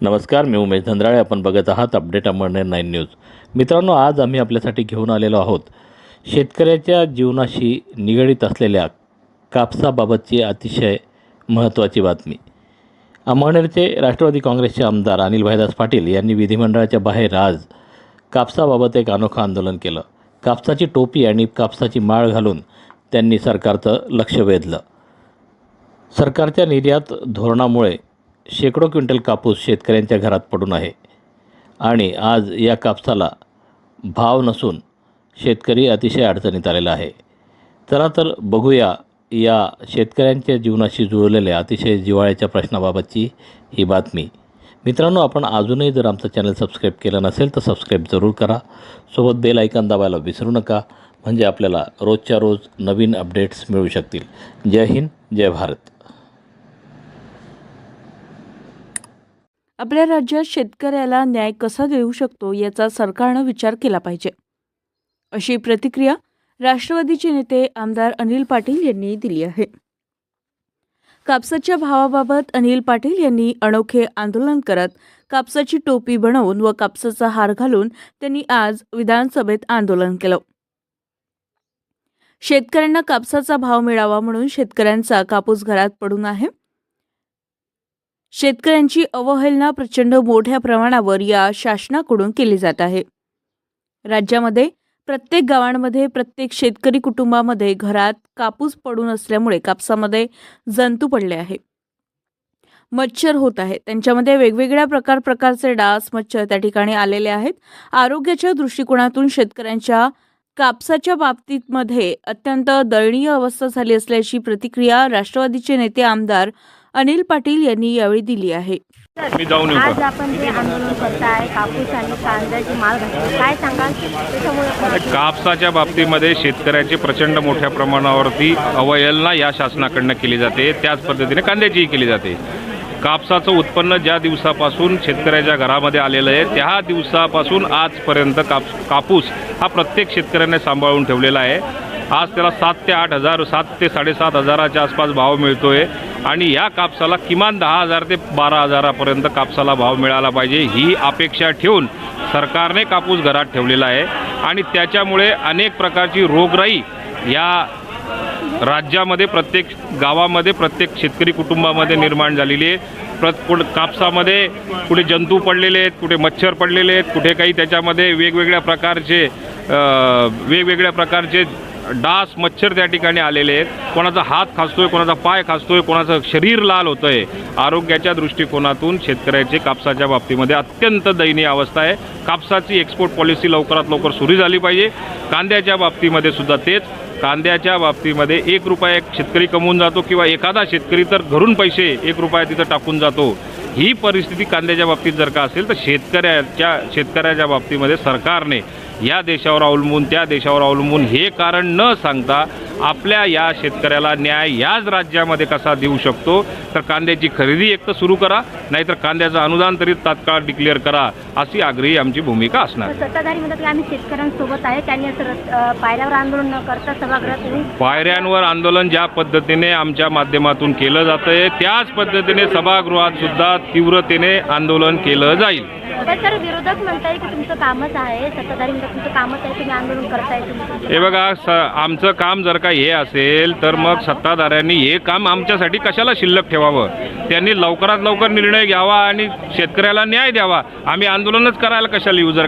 नमस्कार मी उमेश धंद्राळे. आपण बघत आहात अपडेट अमरनेर नाईन न्यूज. मित्रांनो आज आम्ही आपल्यासाठी घेऊन आलेलो आहोत शेतकऱ्याच्या जीवनाशी निगडीत असलेल्या कापसाबाबतची अतिशय महत्त्वाची बातमी. अंबरनेरचे राष्ट्रवादी काँग्रेसचे आमदार अनिल भाईदास पाटील यांनी विधिमंडळाच्या बाहेर आज कापसाबाबत एक अनोखं आंदोलन केलं. कापसाची टोपी आणि कापसाची माळ घालून त्यांनी सरकारचं लक्ष वेधलं. सरकारच्या निर्यात धोरणामुळे शेकडो क्विंटल कापूस शेतकऱ्यांच्या घरात पडून आहे. आणि आज या कापसाला भाव नसून शेतकरी अतिशय अडचणीत आलेला आहे. चला तर बघूया या शेतकऱ्यांच्या जीवनाशी जुळलेल्या अतिशय जिव्हाळ्याच्या प्रश्नाबाबतची ही बातमी. मित्रांनो आपण अजूनही जर आमचं चॅनल सबस्क्राईब केलं नसेल तर सबस्क्राईब जरूर करा. सोबत बेल ऐकन दाबायला विसरू नका. म्हणजे आपल्याला रोजच्या रोज नवीन अपडेट्स मिळू शकतील. जय हिंद जय भारत. आपल्या राज्यात शेतकऱ्याला न्याय कसा देऊ शकतो याचा सरकारनं विचार केला पाहिजे. अशी प्रतिक्रिया राष्ट्रवादीचे नेते आमदार अनिल पाटील यांनी दिली आहे. कापसाच्या भावाबाबत अनिल पाटील यांनी अनोखे आंदोलन करत कापसाची टोपी बनवून व कापसाचा हार घालून त्यांनी आज विधानसभेत आंदोलन केलं. शेतकऱ्यांना कापसाचा भाव मिळावा म्हणून शेतकऱ्यांचा कापूस घरात पडून आहे. शेतकऱ्यांची अवहेलना प्रचंड मोठ्या प्रमाणावर या शासनाकडून केली जात आहे. राज्यामध्ये प्रत्येक गावांमध्ये प्रत्येक शेतकरी कुटुंबामध्ये घरात कापूस पडून असल्यामुळे कापसामध्ये जंतू पडले आहे. मच्छर होत आहे त्यांच्यामध्ये वेगवेगळ्या प्रकार प्रकारचे डास मच्छर त्या ठिकाणी आलेले आहेत. आरोग्याच्या दृष्टिकोनातून शेतकऱ्यांच्या कापसाच्या बाबतीतमध्ये अत्यंत दयनीय अवस्था झाली असल्याची प्रतिक्रिया राष्ट्रवादीचे नेते आमदार अनिल पाटील यांनी यावेळी दिली आहे. मी जाऊन येऊ आज आपण जे आंदोलन करताय कापूस आणि कांद्याची माल घातली काय सांगाल? त्याच्यामुळे कापसाच्या बाबतीमध्ये शेतकऱ्याची प्रचंड मोठ्या प्रमाणावरती अवहेलना या शासनाकडनं केली जाते. त्याच पद्धतीने कांद्याचीही केली जाते. कापसाचं उत्पन्न ज्या दिवसापासून शेतकऱ्याच्या घरामध्ये आलेलं आहे त्या दिवसापासून आजपर्यंत काप कापूस हा प्रत्येक शेतकऱ्याने सांभाळून ठेवलेला आहे. आज त्याला सात ते आठ हजार सात ते साडेसात हजाराच्या आसपास भाव मिळतो आहे आणि या कापसाला किमान दहा हजार ते बारा हजारापर्यंत कापसाला भाव मिळाला पाहिजे ही अपेक्षा ठेवून सरकारने कापूस घरात ठेवलेला आहे. आणि त्याच्यामुळे अनेक प्रकारची रोगराई या राज्यामध्ये प्रत्येक गावामध्ये प्रत्येक शेतकरी कुटुंबामध्ये निर्माण झालेली आहे. प्रत कुठं कापसामध्ये कुठे जंतू पडलेले आहेत कुठे मच्छर पडलेले आहेत कुठे काही त्याच्यामध्ये वेगवेगळ्या प्रकारचे वेगवेगळ्या प्रकारचे डास मच्छर त्या ठिकाणी आलेले आहेत. कोणाचा हात खासतोय कोणाचा पाय खासतोय कोणाचं शरीर लाल होतं आहे आरोग्याच्या दृष्टिकोनातून शेतकऱ्याचे कापसाच्या बाबतीमध्ये अत्यंत दयनीय अवस्था आहे. कापसाची एक्सपोर्ट पॉलिसी लवकरात लवकर सुरू झाली पाहिजे. कांद्याच्या बाबतीमध्ये सुद्धा तेच. कांद्याच्या बाबतीमध्ये एक रुपया एक शेतकरी कमवून जातो किंवा एखादा शेतकरी तर घरून पैसे एक रुपया तिथं टाकून जातो. ही परिस्थिती कांद्याच्या बाबतीत जर का असेल तर शेतकऱ्याच्या शेतकऱ्याच्या बाबतीमध्ये सरकारने या देशावर अवलंबून त्या देशावर अवलंबून हे कारण न सांगता आपल्या या शेतकऱ्याला न्याय याच राज्यामध्ये कसा देऊ शकतो तर कांद्याची खरेदी एक तर सुरू करा नाहीतर कांद्याचं अनुदान तरी तात्काळ डिक्लेअर करा अशी आग्रही आमची भूमिका असणार आहे. सत्ताधारी म्हणतात की आम्ही शेतकऱ्यांसोबत आहे त्यांनी पायऱ्यावर आंदोलन न करता सभागृहात पायऱ्यांवर आंदोलन ज्या पद्धतीने आमच्या माध्यमातून केलं जातंय त्याच पद्धतीने सभागृहात सुद्धा तीव्रतेने आंदोलन केलं जाईल सर विरोधक म्हणताय की तुमचं कामच आहे सत्ताधारी तुमचं कामच आहे तुम्ही आंदोलन करताय हे बघा आमचं काम जर का हे असेल तर मग सत्ताधाऱ्यांनी हे काम आमच्यासाठी कशाला शिल्लक ठेवावं? त्यांनी लवकरात लवकर निर्णय घ्यावा आणि शेतकऱ्याला न्याय द्यावा. आम्ही आंदोलनच करायला कशाला येऊ जर